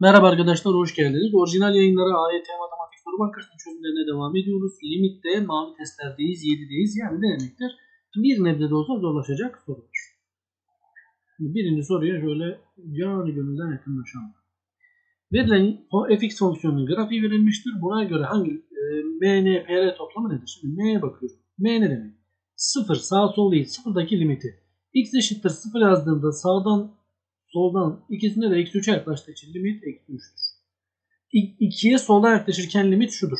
Merhaba arkadaşlar, hoş geldiniz. Orijinal yayınlara AYT Matematik Soru Bankası'nın çözümlerine devam ediyoruz. Limitte mavi testlerdeyiz, 7'deyiz. Yani ne demektir? Bir nebze de olsa zorlaşacak sorular. Birinci soruya şöyle canı gönülden yakınlaşalım. Verilen fx fonksiyonunun grafiği verilmiştir. Buna göre hangi e, m, n, p, r toplamı nedir? Şimdi m'ye bakıyorum. m ne demek? 0 sağ sol değil. Sıfırdaki limiti. x eşittir 0 yazdığımda sağdan soldan ikisinde de eksi 3'e yaklaştığı için limit eksi 3'tür. 2'ye soldan yaklaşırken limit şudur.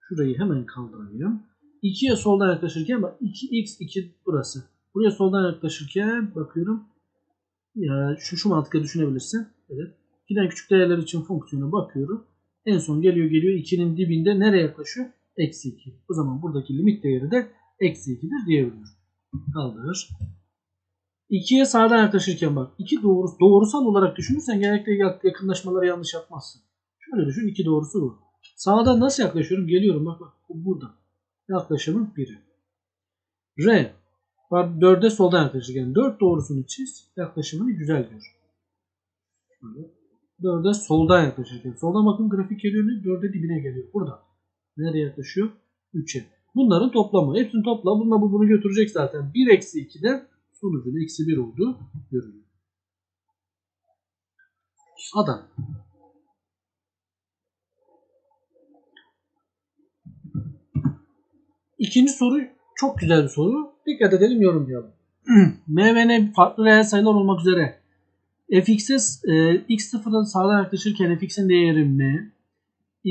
Şurayı hemen kaldırayım. 2'ye soldan yaklaşırken bak 2x2 burası. Buraya soldan yaklaşırken bakıyorum. Ya şu şu mantıkla düşünebilirsin. Evet. 2'den küçük değerler için fonksiyona bakıyorum. En son geliyor geliyor 2'nin dibinde nereye yaklaşıyor? Eksi 2. O zaman buradaki limit değeri de eksi 2'dir diyebiliyorum. Kaldır. 2'ye sağdan yaklaşırken bak 2 doğru, doğrusal olarak düşünürsen genellikle yakınlaşmaları yanlış yapmazsın. Şöyle düşün 2 doğrusu bu. Sağdan nasıl yaklaşıyorum? Geliyorum bak bak bu burada. Yaklaşımın biri. R. Var 4'e soldan yaklaşırken 4 doğrusunu çiz. Yaklaşımını güzel gör. Şöyle. 4'e soldan yaklaşırken. Soldan bakın grafik geliyor ne? 4'e dibine geliyor. Burada. Nereye yaklaşıyor? 3'e. Bunların toplamı. Hepsini topla. Bununla bu bunu götürecek zaten. 1 eksi 2'de sonucun eksi 1 olduğu görülüyor. Adam. İkinci soru çok güzel bir soru. Dikkat edelim yorumlayalım. M ve N farklı reel sayılar olmak üzere fx'e e, x sıfıra sağdan yaklaşırken fx'in değeri m.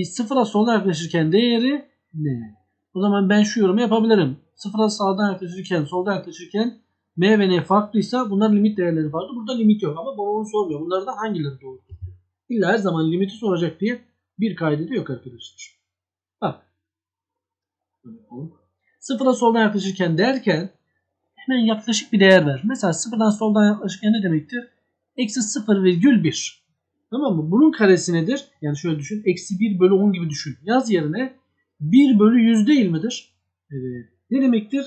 Sıfıra soldan yaklaşırken değeri n. O zaman ben şu yorumu yapabilirim. Sıfıra sağdan yaklaşırken soldan yaklaşırken M ve N farklıysa bunların limit değerleri farklı. Burada limit yok ama bana onu sormuyor. Bunlardan hangileri doğrudur diyor. İlla her zaman limiti soracak diye bir kaydı yok arkadaşlar. Bak. Sıfıra soldan yaklaşırken derken hemen yaklaşık bir değer ver. Mesela sıfırdan soldan yaklaşırken ne demektir? Eksi 0,1. Tamam mı? Bunun karesi nedir? Yani şöyle düşün. Eksi 1 bölü 10 gibi düşün. Yaz yerine 1 bölü 100 değil midir? Evet. Ne demektir?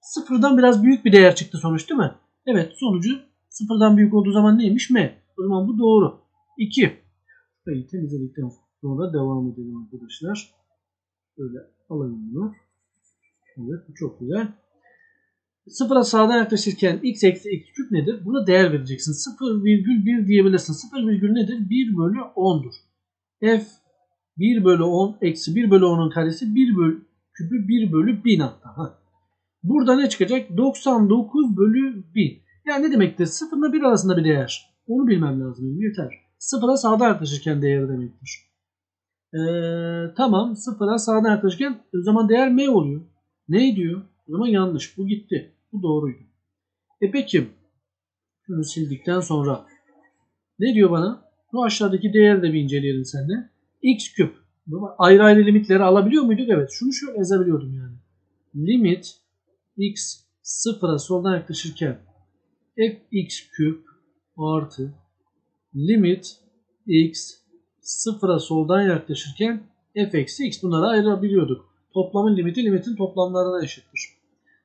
Sıfırdan biraz büyük bir değer çıktı sonuç değil mi? Evet sonucu sıfırdan büyük olduğu zaman neymiş? M. O zaman bu doğru. 2. Burayı temizledikten sonra devam edelim arkadaşlar. Böyle alayım bunu. Evet bu çok güzel. Sıfıra sağdan yaklaşırken x eksi x küp nedir? Buna değer vereceksin. 0,1 diyebilirsin. 0, nedir? 1 bölü 10'dur. F 1 bölü 10 eksi 1 bölü 10'un karesi 1 bölü küpü 1 bölü 1000 hatta. Ha. Burada ne çıkacak? 99 bölü 1000. Yani ne demektir? 0 ile 1 arasında bir değer. Onu bilmem lazım. Yeter. 0'a sağdan yaklaşırken değeri demektir. Ee, tamam. 0'a sağdan yaklaşırken o zaman değer m oluyor. Ne diyor? O zaman yanlış. Bu gitti. Bu doğruydu. E peki. Şunu sildikten sonra ne diyor bana? Bu aşağıdaki değeri de bir inceleyelim seninle. x küp. Ayrı ayrı limitleri alabiliyor muyduk? Evet. Şunu şöyle yazabiliyordum yani. Limit x sıfıra soldan yaklaşırken fx küp artı limit x sıfıra soldan yaklaşırken f eksi x bunları ayırabiliyorduk. Toplamın limiti limitin toplamlarına eşittir.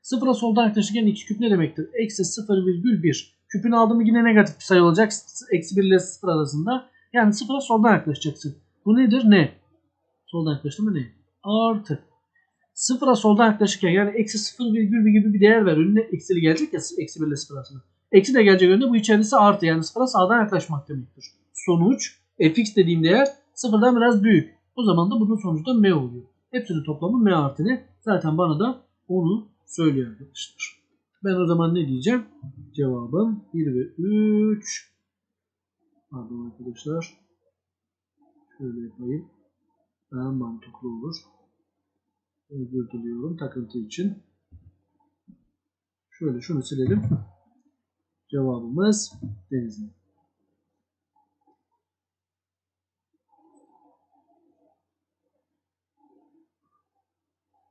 Sıfıra soldan yaklaşırken x küp ne demektir? Eksi 0,1. Küpün aldığımı yine negatif bir sayı olacak. Eksi 1 ile 0 arasında. Yani sıfıra soldan yaklaşacaksın. Bu nedir? Ne? Soldan yaklaştı ne? Artı. Sıfıra soldan yaklaşırken yani eksi 0,1 gibi bir değer ver. Önüne eksili gelecek ya eksi 1 ile 0 arasında. Eksi de gelecek önünde bu içerisi artı yani sıfıra sağdan yaklaşmak demektir. Sonuç fx dediğim değer sıfırdan biraz büyük. O zaman da bunun sonucu da m oluyor. Hepsinin toplamı m artı ne? Zaten bana da onu söylüyor arkadaşlar. Ben o zaman ne diyeceğim? Cevabım 1 ve 3. Pardon arkadaşlar. Şöyle yapayım. Daha mantıklı olur. Özür diliyorum takıntı için. Şöyle şunu silelim. Cevabımız Denizli.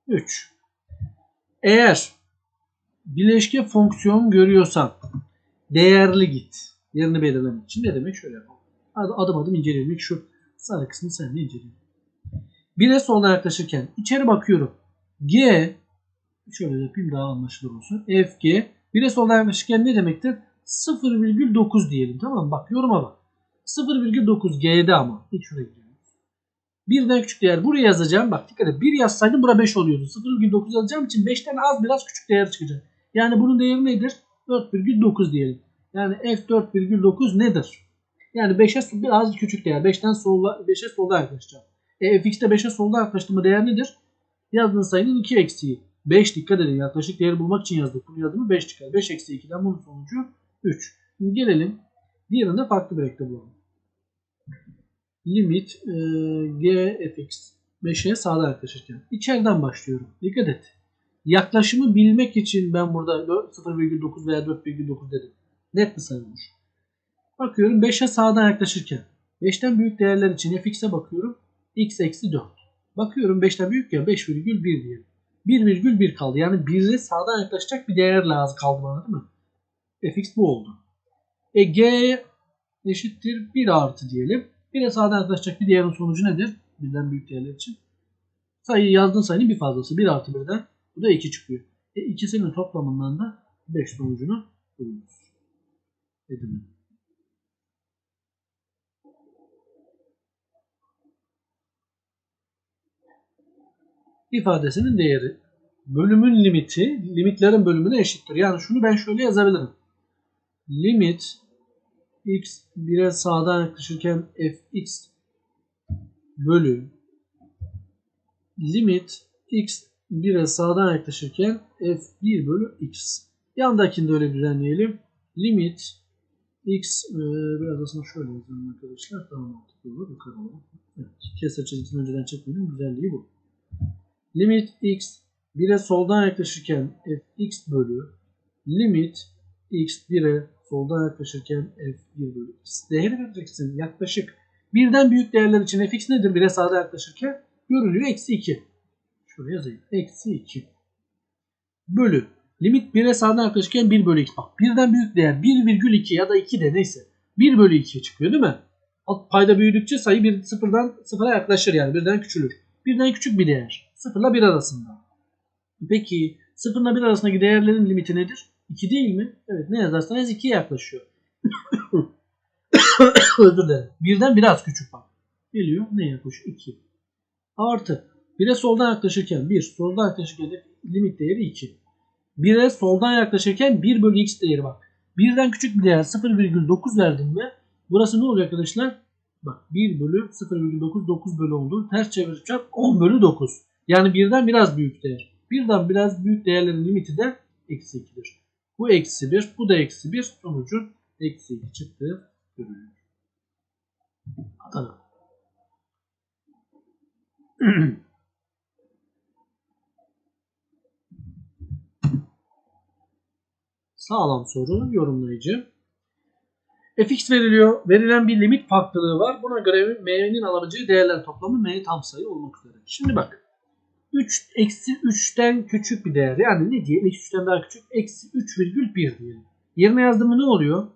Üç. Eğer bileşke fonksiyon görüyorsan değerli git. Yerini belirlemek için ne demek? Şöyle yapalım. Adım adım inceleyelim. Şu sarı kısmı sen de inceleyelim. 1'e soldan yaklaşırken içeri bakıyorum. G şöyle yapayım daha anlaşılır olsun. F G 1'e soldan yaklaşırken ne demektir? 0,9 diyelim tamam mı? Bak yoruma bak. 0,9 G'de ama. İlk şuraya gidiyoruz. Birden küçük değer buraya yazacağım. Bak dikkat et. 1 yazsaydım bura 5 oluyordu. 0,9 yazacağım için 5'ten az biraz küçük değer çıkacak. Yani bunun değeri nedir? 4,9 diyelim. Yani f4,9 nedir? Yani 5'e biraz küçük değer. 5'ten sola 5'e solda yaklaşacağım. E, fx'te 5'e solda yaklaştığımda değer nedir? Yazdığın sayının 2 eksiği. 5 dikkat edin yaklaşık değeri bulmak için yazdık. Bunu yazdım 5 çıkar. 5 eksi 2'den bunun sonucu 3. Şimdi gelelim diğerinde farklı bir ekle bulalım. Limit e, g fx 5'e sağdan yaklaşırken. İçeriden başlıyorum. Dikkat et. Yaklaşımı bilmek için ben burada 0,9 veya 4,9 dedim. Net bir sayı olmuş. Bakıyorum 5'e sağdan yaklaşırken. 5'ten büyük değerler için fx'e bakıyorum. X eksi 4. Bakıyorum 5'ten büyük ya 5,1 diyelim. 1,1 kaldı. Yani 1'e sağdan yaklaşacak bir değer lazım kaldı bana değil mi? fx bu oldu. E g eşittir 1 artı diyelim. 1'e sağdan yaklaşacak bir değerin sonucu nedir? Birden büyük değerler için. Sayıyı yazdığın sayının bir fazlası. 1 artı 1'den bu da 2 çıkıyor. E ikisinin toplamından da 5 sonucunu buluyoruz. Edin. İfadesinin değeri bölümün limiti limitlerin bölümüne eşittir. Yani şunu ben şöyle yazabilirim. Limit x 1'e sağdan yaklaşırken fx bölü limit x 1'e sağdan yaklaşırken f1 bölü x. Yandakini de öyle düzenleyelim. Limit x e, biraz aslında şöyle yazalım arkadaşlar. Tamam mantıklı olur. Yukarı alalım. Evet, kesir çizgisini önceden çekmenin güzelliği bu. Limit x 1'e soldan yaklaşırken fx bölü limit x 1'e soldan yaklaşırken f1 bölü x. Değeri vereceksin yaklaşık. Birden büyük değerler için fx nedir 1'e sağdan yaklaşırken? Görülüyor eksi 2. Şuraya yazayım. Eksi 2. Bölü. Limit 1'e sağdan yaklaşırken 1 bölü x. Bak birden büyük değer 1,2 ya da 2 de neyse. 1 bölü 2 çıkıyor değil mi? Alt payda büyüdükçe sayı bir sıfırdan sıfıra yaklaşır yani birden küçülür. Birden küçük bir değer. 0 ile 1 arasında. Peki 0 ile 1 arasındaki değerlerin limiti nedir? 2 değil mi? Evet ne yazarsanız 2'ye yaklaşıyor. Özür dilerim. Birden biraz küçük bak. Geliyor ne yaklaşıyor? 2. Artı 1'e soldan yaklaşırken 1, soldan yaklaşırken limit değeri 2. 1'e soldan yaklaşırken 1 bölü x değeri bak. Birden küçük bir değer 0,9 verdim mi? Burası ne oluyor arkadaşlar? Bak 1 bölü 0,9 9 bölü oldu. Ters çevireceğim 10 bölü 9. Yani birden biraz büyük değer. Birden biraz büyük değerlerin limiti de eksi 2'dir. Bu eksi 1, bu da eksi 1. Sonucun eksi 2 çıktığı görülüyor. Adana. Sağlam soru yorumlayıcı. fx veriliyor. Verilen bir limit farklılığı var. Buna göre m'nin alabileceği değerler toplamı m tam sayı olmak üzere. Şimdi bak. 3 eksi 3'ten küçük bir değer. Yani ne diyelim? Eksi 3'ten daha küçük. Eksi 3,1 diyelim. Yerine yazdım mı ne oluyor?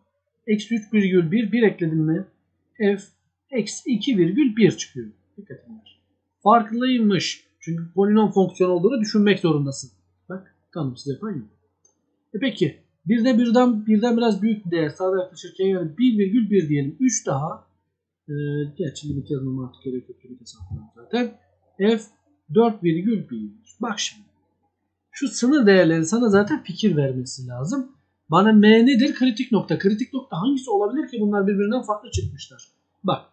Eksi 3,1 1 ekledim mi? f eksi 2,1 çıkıyor. Dikkat edin. Farklıymış. Çünkü polinom fonksiyon olduğunu düşünmek zorundasın. Bak tanımsız yapan yok. E peki birde birden birden biraz büyük bir değer sağda yaklaşırken yani 1,1 diyelim. 3 daha e, gerçi limit yazmama artık gerek yok. Limit zaten. F 4,1. Bak şimdi. Şu sınır değerleri sana zaten fikir vermesi lazım. Bana M nedir? Kritik nokta. Kritik nokta hangisi olabilir ki bunlar birbirinden farklı çıkmışlar? Bak.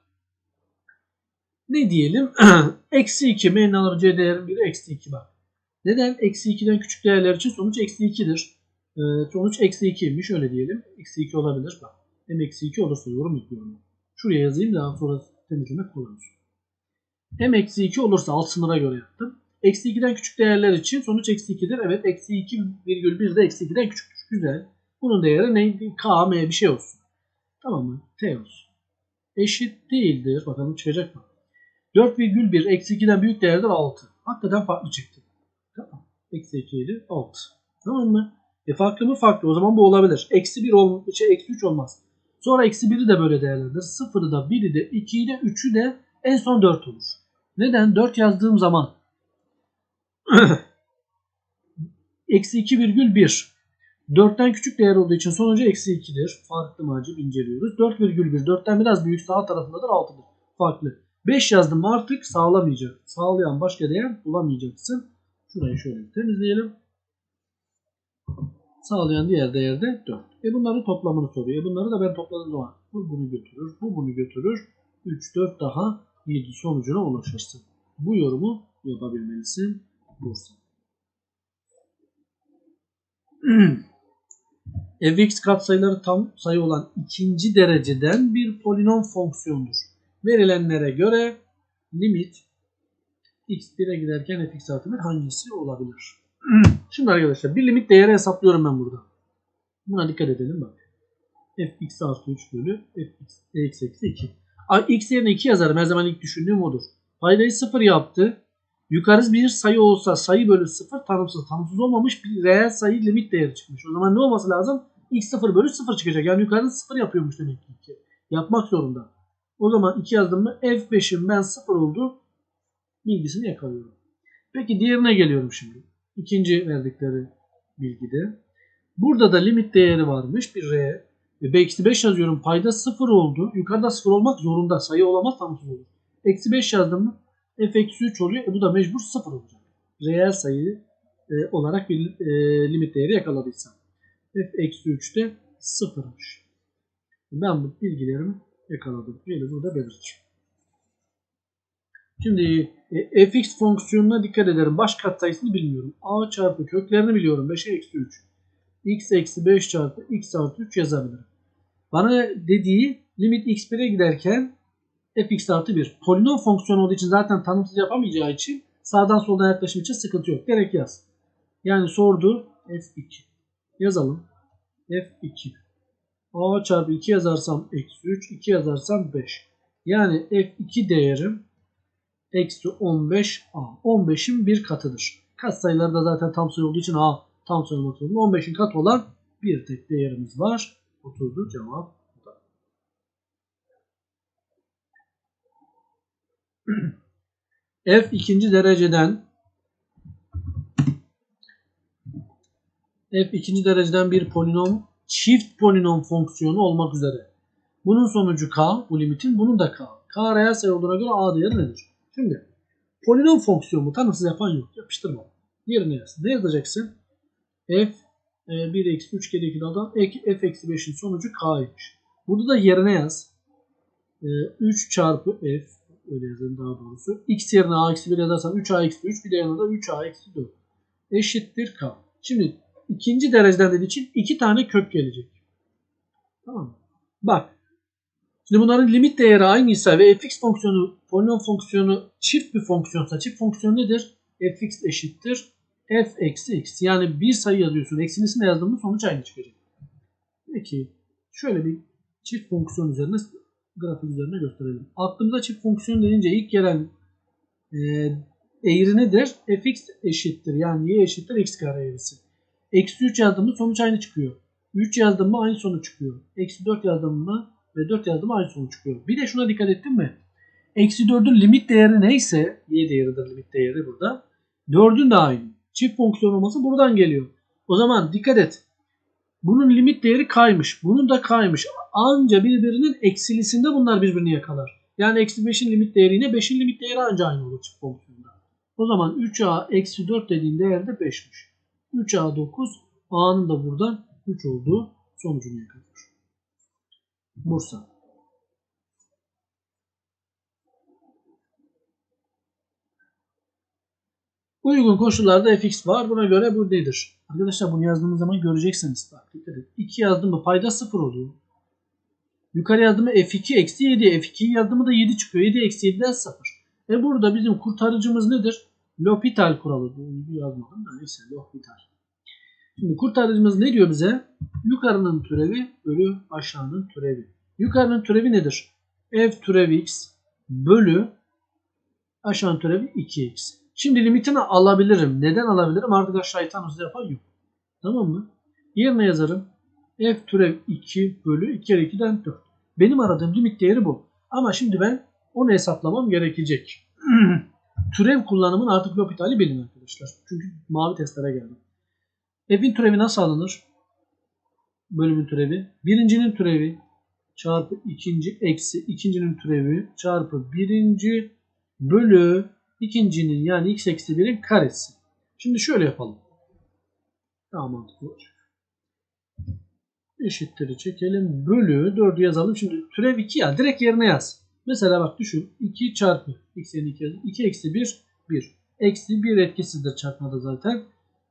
Ne diyelim? eksi 2. M'nin alabileceği değerin biri eksi 2 bak. Neden? Eksi 2'den küçük değerler için sonuç eksi 2'dir. Ee, sonuç eksi 2'ymiş öyle diyelim. Eksi 2 olabilir. Bak. Hem eksi 2 olursa yorum yapıyorum. Şuraya yazayım daha sonra temizlemek kolay olsun. Hem eksi 2 olursa alt sınıra göre yaptım. Eksi 2'den küçük değerler için sonuç eksi 2'dir. Evet eksi 2,1 de eksi 2'den küçüktür. Güzel. Bunun değeri neydi? K, M bir şey olsun. Tamam mı? T olsun. Eşit değildir. Bakalım çıkacak mı? 4,1 eksi 2'den büyük değerdir 6. Hakikaten farklı çıktı. Tamam. Eksi 2 idi 6. Tamam mı? E farklı mı? Farklı. O zaman bu olabilir. Eksi 1 ol, şey, eksi 3 olmaz. Sonra eksi 1'i de böyle değerlendir. 0'ı da 1'i de 2'yi de 3'ü de en son 4 olur. Neden? 4 yazdığım zaman eksi 2,1 4'ten küçük değer olduğu için sonucu eksi 2'dir. Farklı mı acaba inceliyoruz. 4,1 4'ten biraz büyük sağ tarafındadır 6'dır. Farklı. 5 yazdım artık sağlamayacak. Sağlayan başka değer bulamayacaksın. Şurayı şöyle temizleyelim. Sağlayan diğer değer de 4. E bunların toplamını soruyor. E bunları da ben topladığım zaman bu bunu götürür, bu bunu götürür. 3, 4 daha 7 sonucuna ulaşırsın. Bu yorumu yapabilmelisin. Bursa. fx katsayıları tam sayı olan ikinci dereceden bir polinom fonksiyondur. Verilenlere göre limit x1'e giderken fx artı 1 hangisi olabilir? Şimdi arkadaşlar bir limit değeri hesaplıyorum ben burada. Buna dikkat edelim bak. fx artı 3 bölü fx x eksi 2. x yerine 2 yazarım. Her zaman ilk düşündüğüm odur. Paydayı 0 yaptı. Yukarı bir sayı olsa sayı bölü 0 tanımsız. Tanımsız olmamış bir reel sayı limit değeri çıkmış. O zaman ne olması lazım? x 0 bölü 0 çıkacak. Yani yukarıda 0 yapıyormuş demek ki 2. Yapmak zorunda. O zaman 2 yazdım mı f5'im ben 0 oldu. Bilgisini yakalıyorum. Peki diğerine geliyorum şimdi. İkinci verdikleri bilgide. Burada da limit değeri varmış bir r. Ve eksi 5 yazıyorum. Payda 0 oldu. Yukarıda 0 olmak zorunda. Sayı olamaz tanımsız olur. Eksi 5 yazdım mı f eksi 3 oluyor. E bu da mecbur 0 olacak. Reel sayı e, olarak bir e, limit değeri yakaladıysam. f eksi 3 de 0'mış. Ben bu bilgilerimi yakaladım. Şöyle burada belirteceğim. Şimdi e, fx fonksiyonuna dikkat ederim. Baş katsayısını bilmiyorum. a çarpı köklerini biliyorum. 5'e eksi 3. x eksi 5 çarpı x artı 3 yazabilirim. Bana dediği limit x1'e giderken fx artı 1. Polinom fonksiyonu olduğu için zaten tanımsız yapamayacağı için sağdan soldan yaklaşım için sıkıntı yok. Gerek yaz. Yani sordu f2. Yazalım. f2. a çarpı 2 yazarsam eksi 3. 2 yazarsam 5. Yani f2 değerim eksi 15 a. 15'in bir katıdır. Katsayıları da zaten tam sayı olduğu için a tam sayı olmak zorunda. 15'in katı olan bir tek değerimiz var. Oturdu cevap. f ikinci dereceden f ikinci dereceden bir polinom çift polinom fonksiyonu olmak üzere. Bunun sonucu k, bu limitin bunun da k. k reel sayı olduğuna göre a değeri nedir? Şimdi polinom fonksiyonu tanımsız yapan yok. Yapıştırma. Yerine yaz. Ne yazacaksın? f 1 eksi 3 kere 2 daldan f eksi 5'in sonucu k'ymış. Burada da yerine yaz. E, 3 çarpı f öyle yazalım daha doğrusu. x yerine a eksi 1 yazarsam 3a eksi 3 bir de yanında 3a eksi 4 eşittir k. Şimdi ikinci dereceden dediği için iki tane kök gelecek. Tamam mı? Bak. Şimdi bunların limit değeri aynıysa ve fx fonksiyonu polinom fonksiyonu çift bir fonksiyonsa çift fonksiyon nedir? fx eşittir f eksi x. Yani bir sayı yazıyorsun. Eksilisini yazdığında sonuç aynı çıkacak. Peki şöyle bir çift fonksiyon üzerine grafik üzerine gösterelim. Aklımda çift fonksiyon denince ilk gelen e, eğri nedir? fx eşittir. Yani y eşittir x kare eğrisi. Eksi 3 yazdığımda sonuç aynı çıkıyor. 3 yazdığımda aynı sonuç çıkıyor. Eksi 4 yazdığımda ve 4 yazdığımda aynı sonuç çıkıyor. Bir de şuna dikkat ettin mi? Eksi 4'ün limit değeri neyse y değeridir limit değeri burada. 4'ün de aynı. Çift fonksiyon olması buradan geliyor. O zaman dikkat et. Bunun limit değeri kaymış. Bunun da kaymış. Anca birbirinin eksilisinde bunlar birbirini yakalar. Yani eksi 5'in limit değeriyle 5'in limit değeri anca aynı olur çift fonksiyonda. O zaman 3a eksi 4 dediğin değer de 5'miş. 3a 9 a'nın da buradan 3 olduğu sonucunu yakalıyor. Bursa. Uygun koşullarda fx var. Buna göre bu nedir? Arkadaşlar bunu yazdığımız zaman göreceksiniz. Bak dikkat edin. 2 yazdım mı payda 0 oluyor. Yukarı yazdım mı f2 eksi 7. f2 yazdım mı da 7 çıkıyor. 7 eksi 7'den 0. E burada bizim kurtarıcımız nedir? L'Hopital kuralı. Bunu yazmadım da neyse L'Hopital. Şimdi kurtarıcımız ne diyor bize? Yukarının türevi bölü aşağının türevi. Yukarının türevi nedir? f türevi x bölü aşağının türevi 2x. Şimdi limitini alabilirim. Neden alabilirim? Artık aşağıyı tanımsız yapan yok. Tamam mı? Yerine yazarım. F türev 2 bölü 2 kere 2'den 4. Benim aradığım limit değeri bu. Ama şimdi ben onu hesaplamam gerekecek. türev kullanımın artık L'Hopital'i bilin arkadaşlar. Çünkü mavi testlere geldim. F'in türevi nasıl alınır? bölümün türevi. Birincinin türevi çarpı ikinci eksi ikincinin türevi çarpı birinci bölü ikincinin yani x eksi 1'in karesi. Şimdi şöyle yapalım. Daha mantıklı olacak. Eşitleri çekelim. Bölü 4'ü yazalım. Şimdi türev 2 ya. Direkt yerine yaz. Mesela bak düşün. 2 çarpı x yerine 2 yazdım. 2 eksi 1 1. Eksi 1 etkisidir çarpmada zaten.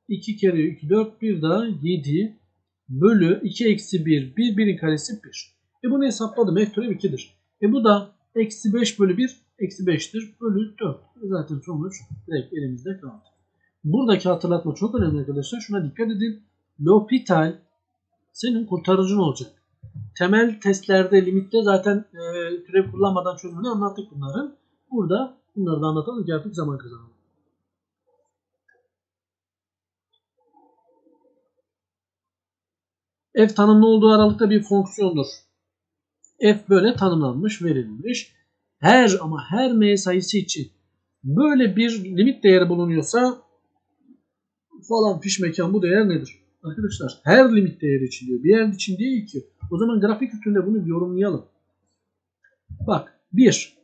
2 kere 2 4 1 daha 7 bölü 2 eksi 1 1 1'in karesi 1. E bunu hesapladım. F türev 2'dir. E bu da eksi 5 bölü 1 eksi 5'tir. Bölü 4. E zaten sonuç direkt elimizde kaldı. Buradaki hatırlatma çok önemli arkadaşlar. Şuna dikkat edin. L'Hopital senin kurtarıcın olacak. Temel testlerde, limitte zaten e, türev kullanmadan çözümünü anlattık bunların. Burada bunları da anlatalım ki artık zaman kazanalım. F tanımlı olduğu aralıkta bir fonksiyondur. F böyle tanımlanmış, verilmiş. Her ama her m sayısı için böyle bir limit değeri bulunuyorsa falan fiş mekan bu değer nedir? Arkadaşlar her limit değeri için diyor. Bir yer için değil ki. O zaman grafik üstünde bunu yorumlayalım. Bak 1.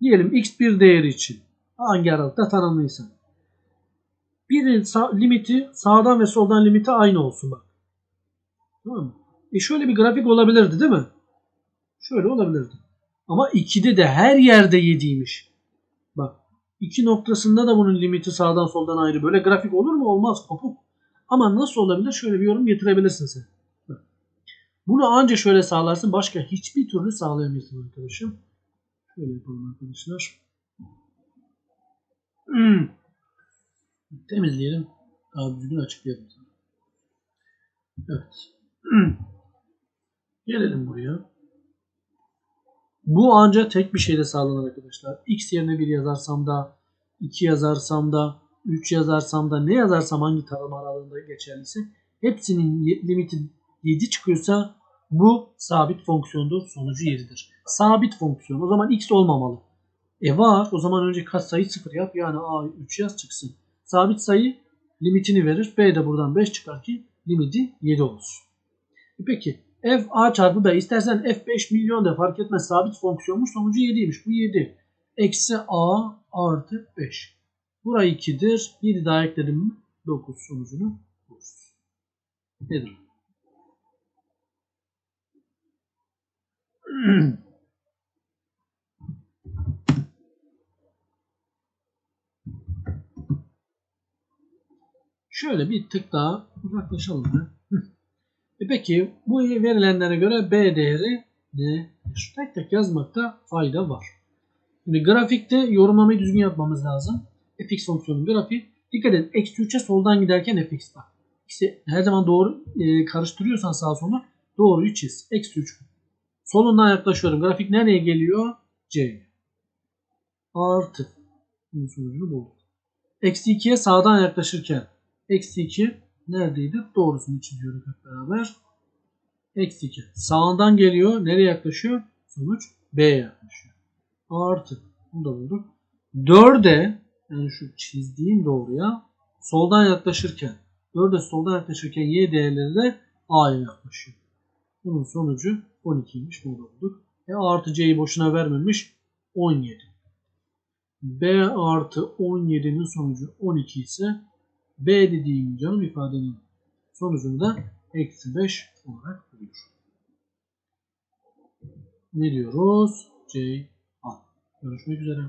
Diyelim x1 değeri için. Hangi aralıkta tanımlıysan. Birin sağ, limiti sağdan ve soldan limiti aynı olsun bak. Tamam mı? E şöyle bir grafik olabilirdi değil mi? Şöyle olabilirdi. Ama 2'de de her yerde 7'ymiş. Bak 2 noktasında da bunun limiti sağdan soldan ayrı. Böyle grafik olur mu? Olmaz. Kopuk. Ama nasıl olabilir? Şöyle bir yorum getirebilirsin sen. Bak. Bunu anca şöyle sağlarsın. Başka hiçbir türlü sağlayamıyorsun arkadaşım. Şöyle yapalım arkadaşlar. Hmm. Temizleyelim. Daha düzgün açıklayalım. Evet. Gelelim buraya. Bu ancak tek bir şeyle sağlanır arkadaşlar. X yerine 1 yazarsam da 2 yazarsam da 3 yazarsam da ne yazarsam hangi tarama aralığında geçerliyse hepsinin limiti 7 çıkıyorsa bu sabit fonksiyondur. Sonucu 7'dir. Sabit fonksiyon. O zaman x olmamalı. E var. O zaman önce katsayı 0 yap. Yani a 3 yaz çıksın. Sabit sayı limitini verir. B de buradan 5 çıkar ki limiti 7 olsun. E peki f a çarpı b. İstersen f 5 milyon de fark etmez. Sabit fonksiyonmuş. Sonucu 7'ymiş bu 7 eksi a artı 5 burayı 2'dir 7 daha ekledim mi 9 sonucunu buluruz. Nedir Şöyle bir tık daha uzaklaşalım. Ya. E peki bu verilenlere göre B değeri nedir? Tek tek yazmakta fayda var. Şimdi grafikte yorumlamayı düzgün yapmamız lazım. fx fonksiyonun grafiği. Dikkat edin. Eksi 3'e soldan giderken fx bak. İşte her zaman doğru e, karıştırıyorsan sağ sola doğruyu çiz. Eksi 3. Solundan yaklaşıyorum. Grafik nereye geliyor? C. Artı. Bunun sonucunu bulduk. Eksi 2'ye sağdan yaklaşırken. Eksi 2 neredeydi? Doğrusunu çiziyoruz hep beraber. Eksi 2. Sağından geliyor. Nereye yaklaşıyor? Sonuç B'ye yaklaşıyor. Artı. Bunu da bulduk. 4'e yani şu çizdiğim doğruya soldan yaklaşırken 4'e soldan yaklaşırken Y değerleri de A'ya yaklaşıyor. Bunun sonucu 12'ymiş. Bunu da bulduk. E artı C'yi boşuna vermemiş. 17. B artı 17'nin sonucu 12 ise B dediğim canım ifadenin sonucunda eksi 5 olarak buluyor. Ne diyoruz? C A. Görüşmek üzere.